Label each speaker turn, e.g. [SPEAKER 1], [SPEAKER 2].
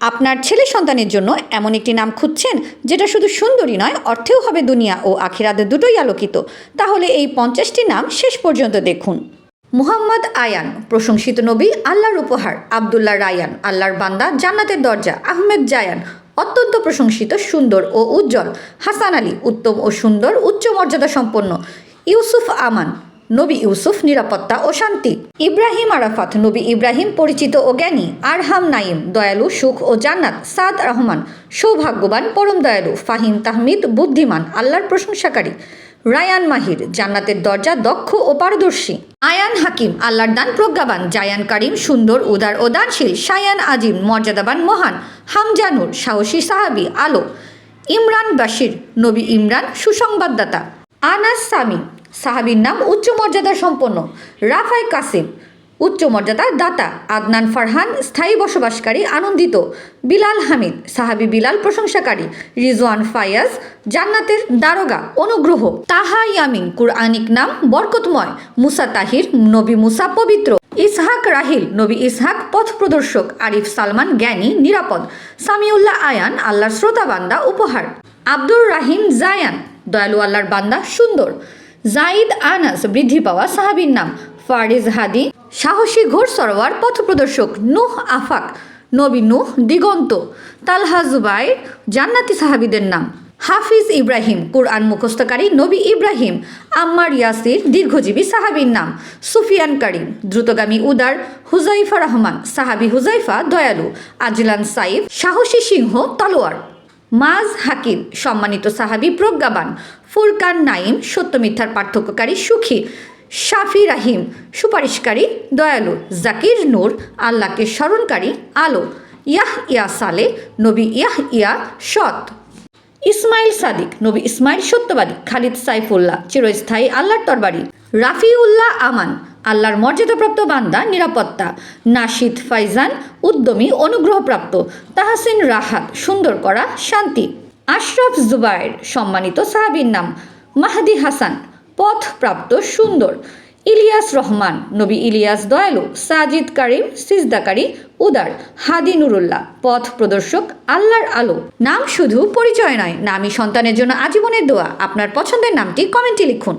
[SPEAKER 1] আপনার ছেলে সন্তানের জন্য এমন একটি নাম খুঁজছেন, যেটা শুধু সুন্দরী নয়, অর্থেও হবে দুনিয়া ও আখিরাতে দুটোই আলোকিত। তাহলে এই পঞ্চাশটি নাম শেষ পর্যন্ত দেখুন। মুহাম্মদ আয়ান, প্রশংসিত নবী, আল্লাহর উপহার। আবদুল্লাহ রায়ান, আল্লাহর বান্দা, জান্নাতের দরজা। আহমেদ জায়ান, অত্যন্ত প্রশংসিত, সুন্দর ও উজ্জ্বল। হাসান আলী, উত্তম ও সুন্দর, উচ্চ মর্যাদা সম্পন্ন ইউসুফ আমান নবী ইউসুফ নিরাপত্তা ও শান্তি। ইব্রাহিম আরাফাত নবী ইব্রাহিম পরিচিত ও জ্ঞানী, আরহাম নাইম দয়ালু, সুখ ও জান্নাত, সাদ রহমান সৌভাগ্যবান, পরম দয়ালু, ফাহিম তাহমিদ বুদ্ধিমান, আল্লাহর প্রশংসাকারী। রায়ান মাহির জান্নাতের দরজা দক্ষ ও পারদর্শী। আয়ান হাকিম আল্লাহর দান প্রজ্ঞাবান, জায়ান কারিম সুন্দর, উদার ও দানশীল সায়ান আজিম মর্যাদাবান, মহান হামজানুর সাহসী সাহাবি, আলো। ইমরান বাশির নবী ইমরান সুসংবাদদাতা। আনাস সামি সাহাবির নাম উচ্চ মর্যাদা সম্পন্ন। রাফাই কাসিম, উচ্চ মর্যাদার দাতা। আদনান ফারহান, স্থায়ী বসবাসকারী, আনন্দিত। বিলাল হামিদ, সাহাবি বিলাল প্রশংসাকারী। রিজওয়ান ফায়াজ, জান্নাতের দারোগা, অনুগ্রহ। তাহা ইয়ামিন, কুরআনিক নাম বরকতময়। মুসা তাহির, নবী মুসা পবিত্র। ইসহাক রাহিল, নবী ইসহাক পথ প্রদর্শক। আরিফ সালমান জ্ঞানী, নিরাপদ। সামিউল্লাহ আয়ান, আল্লাহর শ্রোতাবান্দা, উপহার। আব্দুর রাহিম জায়ান, দয়ালু আল্লাহর বান্দা, সুন্দর। জাইদ আনাস বৃদ্ধি পাওয়া সাহাবীর নাম। ফারিজ হাদি, সাহসী ঘোর সরোয়ার পথ প্রদর্শক নুহ আফাক, নবী নুহ দিগন্ত, তালহা জুবাইর, জান্নাতি সাহাবীদের নাম। হাফিজ ইব্রাহিম, কুরআন মুখস্থকারী নবী ইব্রাহিম, আম্মার ইয়াসির, দীর্ঘজীবী সাহাবীর নাম। সুফিয়ান করিম, দ্রুতগামী উদার, হুজাইফা রহমান, সাহাবী হুজাইফা দয়ালু, আজলান সাইফ, সাহসী সিংহ, তলোয়ার। মাজ হাকিম সম্মানিত সাহাবী প্রজ্ঞাবান, ফুরকান নাইম সত্য মিথ্যার পার্থক্যকারী সুখী, শাফি রাহিম সুপারিশকারী দয়ালু, জাকির নূর আল্লাহকে স্মরণকারী আলো ইয়াহ ইয়া সালে নবী ইয়াহ ইয়া সৎ। ইসমাইল সাদিক, নবী ইসমাইল সত্যবাদী, খালিদ সাইফুল্লাহ, চিরস্থায়ী আল্লাহর তরবারি, রাফিউল্লাহ আমান আল্লাহর মর্যাদাপ্রাপ্ত বান্দা, নিরাপত্তা। নাশিদ ফাইজান, উদ্যমী, অনুগ্রহপ্রাপ্ত। তাহাসিন রাহাত, সুন্দর করা, শান্তি। আশরাফ জুবায়ের সম্মানিত সাহাবীর নাম। মাহাদি হাসান, পথপ্রাপ্ত, সুন্দর। ইলিয়াস রহমান, নবী ইলিয়াস দয়ালু। সাজিদ কারিম, সিজদাকারী, উদার। হাদি নুরুল্লাহ, পথ প্রদর্শক, আল্লাহর আলো। নাম শুধু পরিচয় নয়, নামই সন্তানের জন্য আজীবনের দোয়া। আপনার পছন্দের নামটি কমেন্টে লিখুন।